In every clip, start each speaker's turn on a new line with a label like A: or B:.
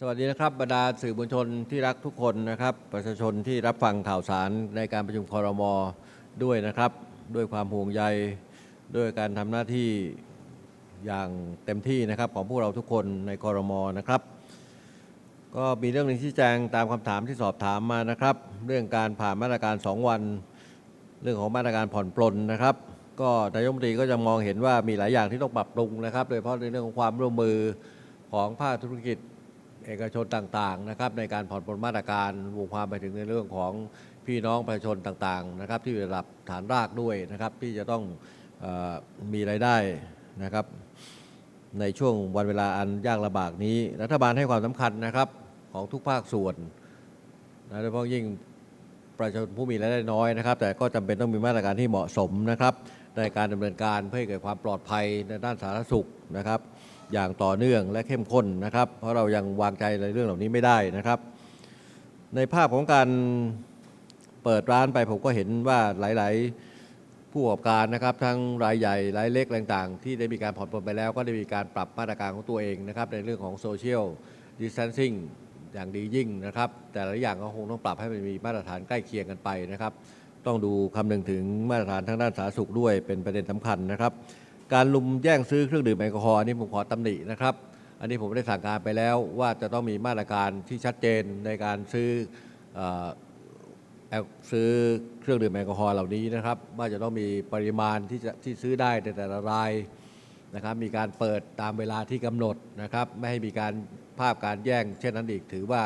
A: สวัสดีนะครับบรรดาสื่อมวลชนที่รักทุกคนนะครับ ประชาชนที่รับฟังข่าวสารในการประชุมคอรมอด้วยนะครับ ด้วยความห่วงใยด้วยการทำหน้าที่อย่างเต็มที่นะครับ ของพวกเราทุกคนในคอรมอนะครับ ก็มีเรื่องหนึ่งที่แจ้งตามคำถามที่สอบถามมานะครับ เรื่องการผ่านมาตรการ 2 วัน เรื่องของมาตรการผ่อนปลนนะครับ ก็นายกรัฐมนตรีก็จะมองเห็นว่ามีหลายอย่างที่ต้องปรับปรุงนะครับ โดยเฉพาะในเรื่องของความร่วมมือของภาคธุรกิจ เอกชนต่างๆนะครับในการผ่อนปลนมาตรการวงความไปถึงในเรื่องของพี่น้องประชาชนต่างๆนะครับที่ระดับฐานรากด้วยนะครับที่จะต้องอมีรายได้นะครับในช่วงวันเวลาอันยากลำบากนี้ รัฐบาลให้ความสำคัญนะครับของทุกภาคส่วนนะโดยเฉพาะยิ่งประชาชนผู้มีรายได้น้อยนะครับ แต่ก็จำเป็นต้องมีมาตรการที่เหมาะสมนะครับในการดำเนินการเพื่อให้เกิดความปลอดภัยในด้านสาธารณสุขนะครับ อย่างต่อเนื่องและเข้มข้นนะครับ เพราะเรายังวางใจในเรื่องเหล่านี้ไม่ได้นะครับ ในภาพของการเปิดร้านไปผมก็เห็นว่าหลาย ๆ ผู้ประกอบการนะครับ ทั้งรายใหญ่รายเล็กต่างๆ ที่ได้มีการผ่อนปลนไปแล้วก็ได้มีการปรับมาตรการของตัวเองนะครับ ในเรื่องของโซเชียลดิส a ทนซิ่งอย่างดียิ่งนะครับ แต่ละอย่างก็คงต้องปรับให้มันมีมาตรฐานใกล้เคียงกันไปนะครับ ต้องดูคำนึงถึงมาตรฐานทางด้านสาธารณสุขด้วยเป็นประเด็นสำคัญนะครับ การลุมแย่งซื้อเครื่องดื่มแอลกอฮอล์อันนี้ผมขอตำหนินะครับ อันนี้ผมได้สั่งการไปแล้วว่าจะต้องมีมาตรการที่ชัดเจนในการซื้อเอ่อซื้อเครื่องดื่มแอลกอฮอล์เหล่านี้นะครับ ว่าจะต้องมีปริมาณที่จะที่ซื้อได้ในแต่ละรายนะครับ มีการเปิดตามเวลาที่กำหนดนะครับ ไม่ให้มีการภาพการแย่ง เช่นนั้นอีกถือว่า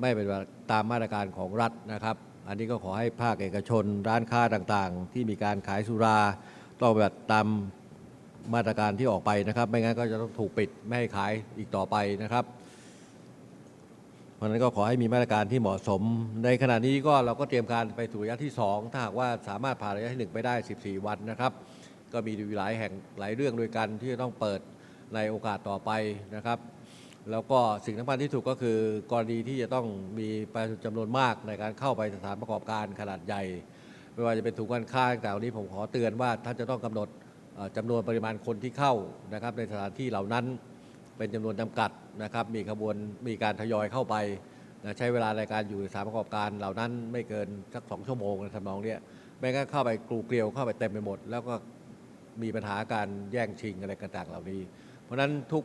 A: ไม่เป็นไปตามมาตรการของรัฐนะครับ อันนี้ก็ขอให้ภาคเอกชนร้านค้าต่างๆ ที่มีการขายสุรา ต้องปฏิบัติตามมาตรการที่ออกไปนะครับ ไม่งั้นก็จะต้องถูกปิดไม่ให้ขายอีกต่อไปนะครับ เพราะฉะนั้นก็ขอให้มีมาตรการที่เหมาะสม ในขณะนี้ก็เราก็เตรียมการไปสู่ระยะที่ 2 ถ้าหากว่าสามารถผ่านระยะที่1ไปได้ 14 วันนะครับ ก็มีหลายแห่งหลายเรื่องด้วยกันที่จะต้องเปิดในโอกาสต่อไปนะครับ แล้วก็สิ่งสำคัญที่สุดก็คือกรณีที่จะต้องมีประชาชนจำนวนมากในการเข้าไปสถานประกอบการขนาดใหญ่ ไม่ว่าจะเป็นถุงการค้าต่างๆเหล่านี้ผมขอเตือนว่าท่านจะต้องกำหนดเอ่อจำนวนปริมาณคนที่เข้านะครับ ในสถานที่เหล่านั้นเป็นจำนวนจำกัดนะครับ มีขบวนมีการทยอยเข้าไปนะใช้เวลาในการอยู่ในสถานประกอบการเหล่านั้นไม่เกินสักสองชั่วโมงในทำนองเนี้ยไม่งั้นเข้าไปกรูเกลียวเข้าไปเต็มไปหมด แล้วก็มีปัญหาการแย่งชิงอะไรต่างๆเหล่านี้ เพราะฉะนั้นทุก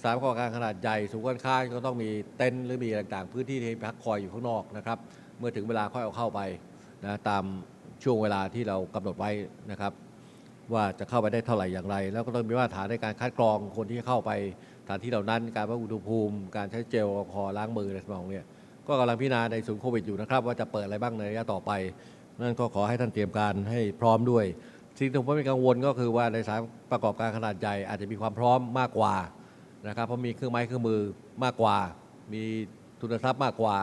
A: สถานประกอบการขนาดใหญ่สูงการค้าก็ต้องมีเต็นท์หรือมีต่างๆ พื้นที่ที่พักคอยอยู่ข้างนอกนะครับ เมื่อถึงเวลาค่อยเอาเข้าไปนะตาม ช่วงเวลาที่เรากำหนดไว้นะครับ ว่าจะเข้าไปได้เท่าไหร่อย่างไร แล้วก็ต้องมีมาตรฐานในการคัดกรองคนที่เข้าไปสถานที่เหล่านั้น การวัดอุณหภูมิ การใช้เจลแอลกอฮอล์ล้างมือในสมองเนี่ยก็กำลังพิจารณาในศูนย์โควิดอยู่นะครับ ว่าจะเปิดอะไรบ้างในระยะต่อไป นั่นก็ขอให้ท่านเตรียมการให้พร้อมด้วย สิ่งที่ผมเป็นกังวลก็คือว่าในสานประกอบการขนาดใหญ่อาจจะมีความพร้อมมากกว่านะครับเพราะมีเครื่องไม้เครื่องมือมากกว่า มีทุนทรัพย์มากกว่า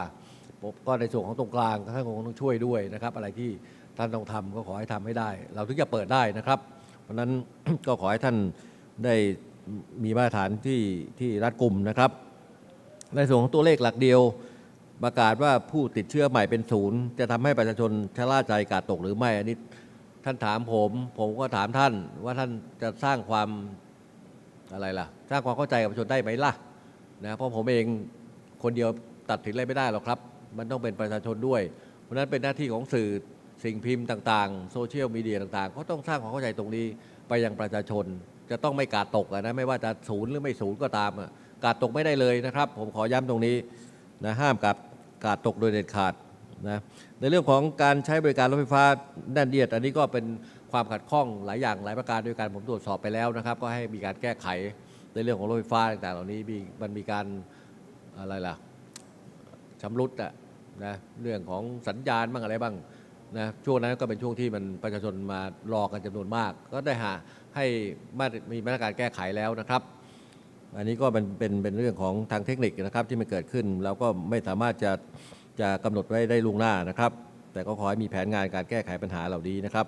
A: ผมก็ในส่วนของตรงกลางท่านคงต้องช่วยด้วยนะครับ อะไรที่ ท่านต้องทำก็ขอให้ทำให้ได้ เราถึงจะเปิดได้นะครับ เพราะนั้นก็ขอให้ท่านได้มีมาตรฐานที่ที่รัดกุมนะครับ ในส่วนของตัวเลขหลักเดียวประกาศว่าผู้ติดเชื้อใหม่เป็นศูนย์จะทำให้ประชาชนชะล่าใจกาดตกหรือไม่อันนี้ท่านถามผม ผมก็ถามท่านว่าท่านจะสร้างความอะไรล่ะ สร้างความเข้าใจกับประชาชนได้ไหมล่ะนะเพราะผมเองคนเดียวตัดสินอะไรไม่ได้หรอกครับ มันต้องเป็นประชาชนด้วย เพราะนั้นเป็นหน้าที่ของสื่อ สิ่งพิมพ์ต่างๆ โซเชียลมีเดียต่างๆ ก็ต้องสร้างความเข้าใจตรงนี้ไปยังประชาชน จะต้องไม่กาดตกนะไม่ว่าจะศูนย์หรือไม่ศูนย์ก็ตามอะกาดตกไม่ได้เลยนะครับ ผมขอย้ำตรงนี้นะห้ามกับกาดตกโดยเด็ดขาดนะในเรื่องของการใช้บริการรถไฟฟ้าแน่นเอียด อันนี้ก็เป็นความขัดข้องหลายอย่างหลายประการด้วยกันผมตรวจสอบไปแล้วนะครับ ก็ให้มีการแก้ไขในเรื่องของรถไฟฟ้าต่างๆ เหล่านี้มีมันมีการอะไรล่ะชำรุดอะนะเรื่องของสัญญาณบ้างอะไรบ้าง นะช่วงนั้นก็เป็นช่วงที่มันประชาชนมารอกันจำนวนมาก ก็ได้หาให้มาตรมีมาตรการแก้ไขแล้วนะครับ อันนี้ก็เป็นเป็นเป็นเรื่องของทางเทคนิคนะครับที่มันเกิดขึ้นเราก็ไม่สามารถจะจะกำหนดไว้ได้ล่วงหน้านะครับ แต่ก็ขอให้มีแผนงานการแก้ไขปัญหาเหล่านี้นะครับ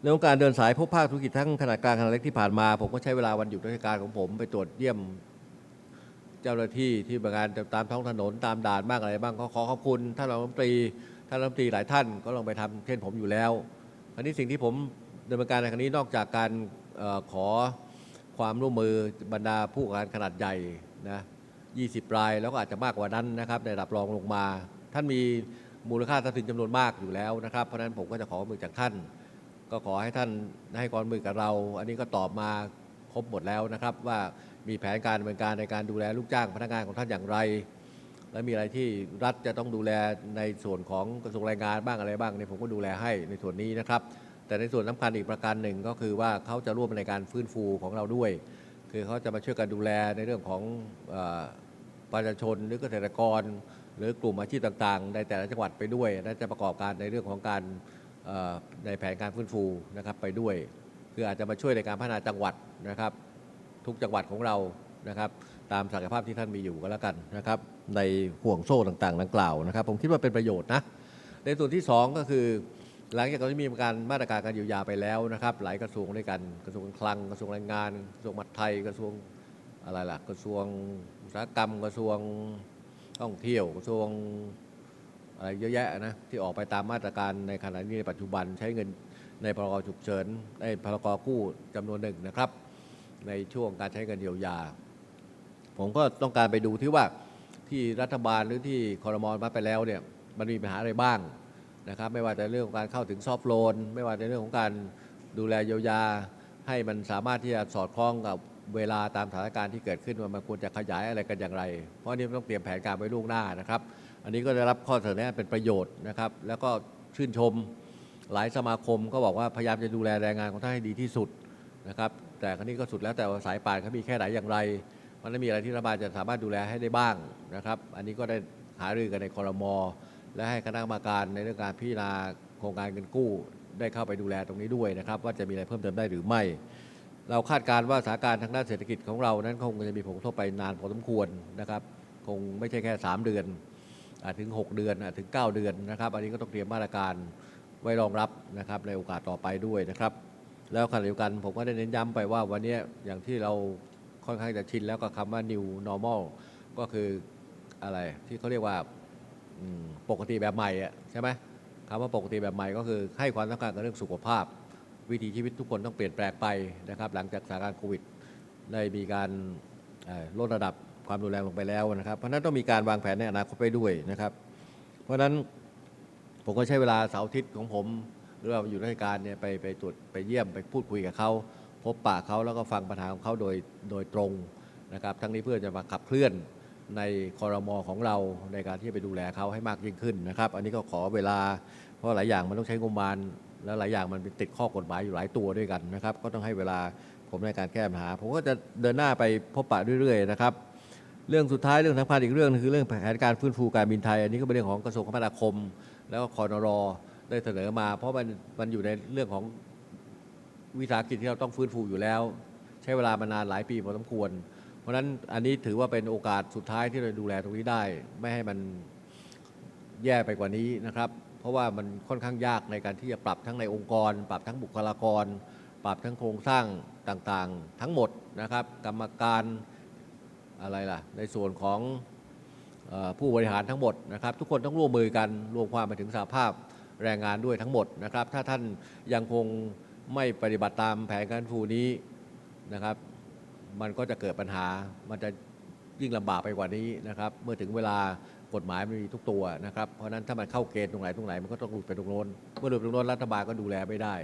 A: เรื่องการเดินสายพบภาคธุรกิจทั้งขนาดกลางขนาดเล็กที่ผ่านมา ผมก็ใช้เวลาวันหยุดราชการของผมไปตรวจเยี่ยมเจ้าหน้าที่ที่บริการตามท้องถนนตามด่านบ้างอะไรบ้างก็ขอขอบคุณท่านรัฐมนตรี ท่านรัฐมนตรีหลายท่านก็ลองไปทำเช่นผมอยู่แล้วอันนี้สิ่งที่ผมดำเนินการในครั้งนี้นอกจากการออขอความร่วมมือบรรดาผู้การขนาดใหญ่นะ20 ราย แล้วก็อาจจะมากกว่านั้นนะครับในระดับรองลงมา ท่านมีมูลค่าทรัพย์สินจำนวนมากอยู่แล้วนะครับ เพราะฉะนั้นผมก็จะขอมมือจากท่าน ก็ขอให้ท่านให้ความมือกับเรา อันนี้ก็ตอบมาครบหมดแล้วนะครับ ว่ามีแผนการดำเนินการในการดูแลลูกจ้างพนักงานของท่านอย่างไร และมีอะไรที่รัฐจะต้องดูแลในส่วนของกระทรวงแรงงานบ้างอะไรบ้างเนี่ยผมก็ดูแลให้ในส่วนนี้นะครับ แต่ในส่วนสำคัญอีกประการหนึ่งก็คือว่าเขาจะร่วมในการฟื้นฟูของเราด้วย คือเขาจะมาช่วยกันดูแลในเรื่องของอประชาชนหรือเกษตรกร หรือกลุ่มอาชีพต่างๆ ในแต่ละจังหวัดไปด้วยและจะประกอบการในเรื่องของการในแผนการฟื้นฟูนะครับไปด้วย คืออาจจะมาช่วยในการพัฒนาจังหวัดนะครับ ทุกจังหวัดของเรานะครับ ตามศักยภาพที่ท่านมีอยู่ก็แล้วกันนะครับในห่วงโซ่ต่างๆดังกล่าวนะครับ ผมคิดว่าเป็นประโยชน์นะในส่วนที่ 2 ก็คือ หลังจากที่มีการมาตรการการเยียวยาไปแล้วนะครับ หลายกระทรวงด้วยกันกระทรวงคลังกระทรวงแรงงานกระทรวงมหาดไทยกระทรวงอะไรล่ะกระทรวงอุตสาหกรรมกระทรวงท่องเที่ยวกระทรวงอะไรเยอะแยะนะที่ออกไปตามมาตรการในขณะนี้ในปัจจุบันใช้เงินในพรกฉุกเฉินในพรกกู้จำนวนหนึ่งนะครับ ในช่วงการใช้เงินเยียวยา ผมก็ต้องการไปดูที่ว่าที่รัฐบาลหรือที่คอรมอมาไปแล้วเนี่ยมันมีปัญหาอะไรบ้างนะครับ ไม่ว่าจะเรื่องของการเข้าถึงซอฟท์โลน ไม่ว่าจะเรื่องของการดูแลเยียวยา ให้มันสามารถที่จะสอดคล้องกับเวลาตามสถานการณ์ที่เกิดขึ้นว่ามันควรจะขยายอะไรกันอย่างไร เพราะอันนี้ต้องเตรียมแผนการไว้ล่วงหน้านะครับ อันนี้ก็ได้รับข้อเสนอแนะเป็นประโยชน์นะครับ แล้วก็ชื่นชมหลายสมาคมก็บอกว่าพยายามจะดูแลแรงงานของท่านให้ดีที่สุดนะครับ แต่ครั้นี้ก็สุดแล้วแต่ว่าสายป่านเขามีแค่ไหนอย่างไร เพราะฉะนั้นมีอะไรที่รัฐบาลจะสามารถดูแลให้ได้บ้างนะครับ อันนี้ก็ได้หารือกันในคอรมอและให้คณะกรรมการในเรื่องการพิจารณาโครงการเงินกู้ ได้เข้าไปดูแลตรงนี้ด้วยนะครับ ว่าจะมีอะไรเพิ่มเติมได้หรือไม่ เราคาดการณ์ว่าสถานการณ์ทางด้านเศรษฐกิจของเรานั้นคงจะมีผลกระทบไปนานพอสมควรนะครับ คงไม่ใช่แค่ 3 เดือนอาจถึง 6 เดือนอาจถึง 9 เดือนนะครับ อันนี้ก็ต้องเตรียมมาตรการไว้รองรับนะครับในโอกาสต่อไปด้วยนะครับ แล้วขณะเดียวกันผมก็ได้เน้นย้ำไปว่าวันนี้อย่างที่เรา ค่อนข้างจะชินแล้วกับคำว่า new normal ก็คืออะไรที่เขาเรียกว่าปกติแบบใหม่อะใช่ไหมคำว่าปกติแบบใหม่ก็คือให้ความสำคัญกับเรื่องสุขภาพ วิถีชีวิตทุกคนต้องเปลี่ยนแปลงไปนะครับ หลังจากสถานการณ์โควิดได้มีการลดระดับความรุนแรงลงไปแล้วนะครับ เพราะฉะนั้นต้องมีการวางแผนในอนาคตไปด้วยนะครับ เพราะฉะนั้นผมก็ใช้เวลาเสาร์อาทิตย์ของผม หรือว่าอยู่ราชการเนี่ยไปไปตรวจไปเยี่ยมไปพูดคุยกับเขา พบปะเขาแล้วก็ฟังปัญหาของเขาโดยโดยตรงนะครับ ทั้งนี้เพื่อจะมาขับเคลื่อนในคอรมอของเราในการที่จะไปดูแลเขาให้มากยิ่งขึ้นนะครับ อันนี้ก็ขอเวลา เพราะหลายอย่างมันต้องใช้งบประมาณ และหลายอย่างมันเป็นติดข้อกฎหมายอยู่หลายตัวด้วยกันนะครับ ก็ต้องให้เวลาผมในการแก้ปัญหา ผมก็จะเดินหน้าไปพบปะเรื่อยๆนะครับ เรื่องสุดท้ายเรื่องสำคัญอีกเรื่องคือเรื่องแผนการฟื้นฟูการบินไทย อันนี้ก็เป็นเรื่องของกระทรวงคมนาคม แล้วก็คอนรอได้เสนอมา เพราะมันมันอยู่ในเรื่องของ วิสาหกิจที่เราต้องฟื้นฟูอยู่แล้ว ใช้เวลามานานหลายปีพอสมควร เพราะฉะนั้นอันนี้ถือว่าเป็นโอกาสสุดท้ายที่เราดูแลตรงนี้ได้ ไม่ให้มันแย่ไปกว่านี้นะครับ เพราะว่ามันค่อนข้างยากในการที่จะปรับทั้งในองค์กร ปรับทั้งบุคลากร ปรับทั้งโครงสร้างต่างๆ ทั้งหมดนะครับ กรรมการอะไรล่ะ ในส่วนของผู้บริหารทั้งหมดนะครับ ทุกคนต้องร่วมมือกันรวมความไปถึงสหภาพแรงงานด้วยทั้งหมดนะครับ ถ้าท่านยังคง ไม่ปฏิบัติตามแผนการฟื้นฟูนี้นะครับ มันก็จะเกิดปัญหา มันจะยิ่งลำบากไปกว่านี้นะครับ เมื่อถึงเวลากฎหมายมันมีทุกตัวนะครับ เพราะนั้นถ้ามันเข้าเกณฑ์ตรงไหนตรงไหนมันก็ต้องหลุดไปตรงโน้น เมื่อหลุดไปตรงโน้นรัฐบาลก็ดูแลไม่ได้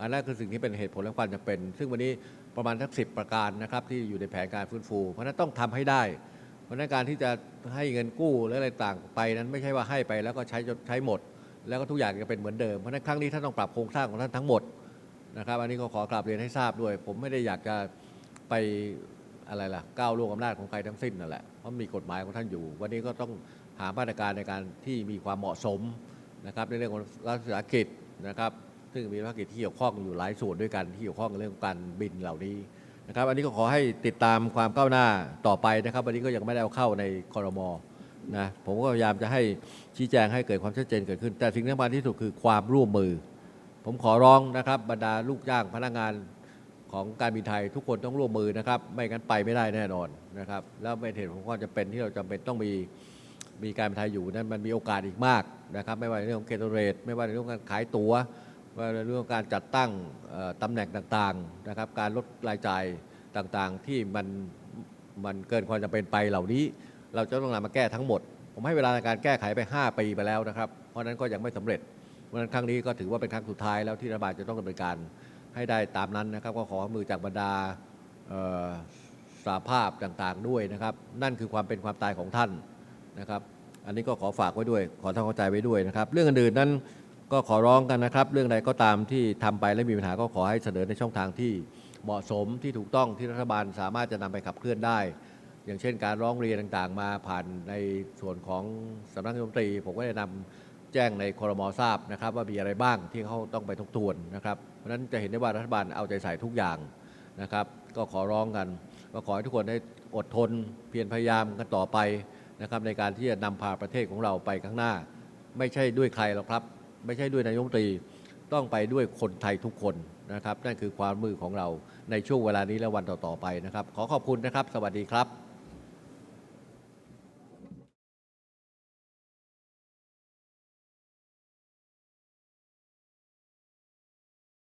A: อันนั้นคือสิ่งที่เป็นเหตุผลและความจำเป็น ซึ่งวันนี้ประมาณทักสิประการนะครับที่อยู่ในแผนการฟื้นฟู เพราะนั้นต้องทำให้ได้ เพราะนั้นการที่จะให้เงินกู้หรืออะไรต่างไปนั้นไม่ใช่ว่าให้ไปแล้วก็ใช้ใช้หมด แล้วก็ทุกอย่างจะเป็นเหมือนเดิม เพราะฉะนั้นครั้งนี้ท่านต้องปรับโครงสร้างของท่านทั้งหมด นะครับ อันนี้ก็ขอกราบเรียนให้ทราบด้วย ผมไม่ได้อยากจะไปอะไรล่ะก้าวล่วงอำนาจของใครทั้งสิ้นนั่นแหละเพราะมีกฎหมายของท่านอยู่ วันนี้ก็ต้องหามาตรการในการที่มีความเหมาะสมนะครับในเรื่องของรัฐวิสาหกิจนะครับซึ่งมีภารกิจที่เกี่ยวข้องอยู่หลายส่วนด้วยกันที่เกี่ยวข้องกับเรื่องของการบินเหล่านี้นะครับ อันนี้ก็ขอให้ติดตามความก้าวหน้าต่อไปนะครับวันนี้ก็ยังไม่ได้เอาเข้าในคอรมอนะผมก็พยายามจะให้ชี้แจงให้เกิดความชัดเจนเกิดขึ้น แต่สิ่งที่สำคัญที่สุดคือความร่วมมือ ผมขอร้องนะครับบรรดาลูกจ้างพนักงานของการบินไทยทุกคนต้องร่วมมือนะครับ ไม่งั้นไปไม่ได้แน่นอนนะครับแล้วเป็นเหตุของความจำเป็นที่เราจำเป็นต้องมีมีการบินไทยอยู่นั้นมันมีโอกาสอีกมากนะครับ ไม่ว่าในเรื่องของเกตเรตไม่ว่าในเรื่องของการขายตัว๋วไม่ว่าในเรื่องของการจัดตั้งเอ่อตำแหน่งต่างๆนะครับ การลดรายจ่ายต่างๆ ที่มันมันเกินความจำเป็นไปเหล่านี้ เราจะต้องนำมาแก้ทั้งหมด ผมให้เวลาในการแก้ไขไป 5 ปีไปแล้วนะครับ เพราะฉะนั้นก็ยังไม่สำเร็จ เพราะฉะนั้นครั้งนี้ก็ถือว่าเป็นครั้งสุดท้ายแล้วที่รัฐบาลจะต้องดำเนินการให้ได้ตามนั้นนะครับ ก็ขอมือจากบรรดาสาภาพต่างๆด้วยนะครับ นั่นคือความเป็นความตายของท่านนะครับ อันนี้ก็ขอฝากไว้ด้วย ขอทำเข้าใจไว้ด้วยนะครับ เรื่องอื่นๆนั้นก็ขอร้องกันนะครับ เรื่องใดก็ตามที่ทำไปและมีปัญหาก็ขอให้เสนอในช่องทางที่เหมาะสมที่ถูกต้องที่รัฐบาลสามารถจะนำไปขับเคลื่อนได้ อย่างเช่น การร้องเรียนต่างๆ มาผ่านในส่วนของสำนักนายกรัฐมนตรีผมก็ได้นำ แจ้งในครมอทราบนะครับว่ามีอะไรบ้างที่เขาต้องไปทบทวนนะครับ เพราะฉะนั้นจะเห็นได้ว่ารัฐบาลเอาใจใส่ทุกอย่างนะครับ ก็ขอร้องกันก็ขอให้ทุกคนได้อดทนเพียรพยายามกันต่อไปนะครับในการที่จะนำพาประเทศของเราไปข้างหน้า ไม่ใช่ด้วยใครหรอกครับ ไม่ใช่ด้วยนายกรัฐมนตรีต้องไปด้วยคนไทยทุกคนนะครับ นั่นคือความมือของเราในช่วงเวลานี้และวันต่อๆไปนะครับ ขอขอบคุณนะครับ สวัสดีครับ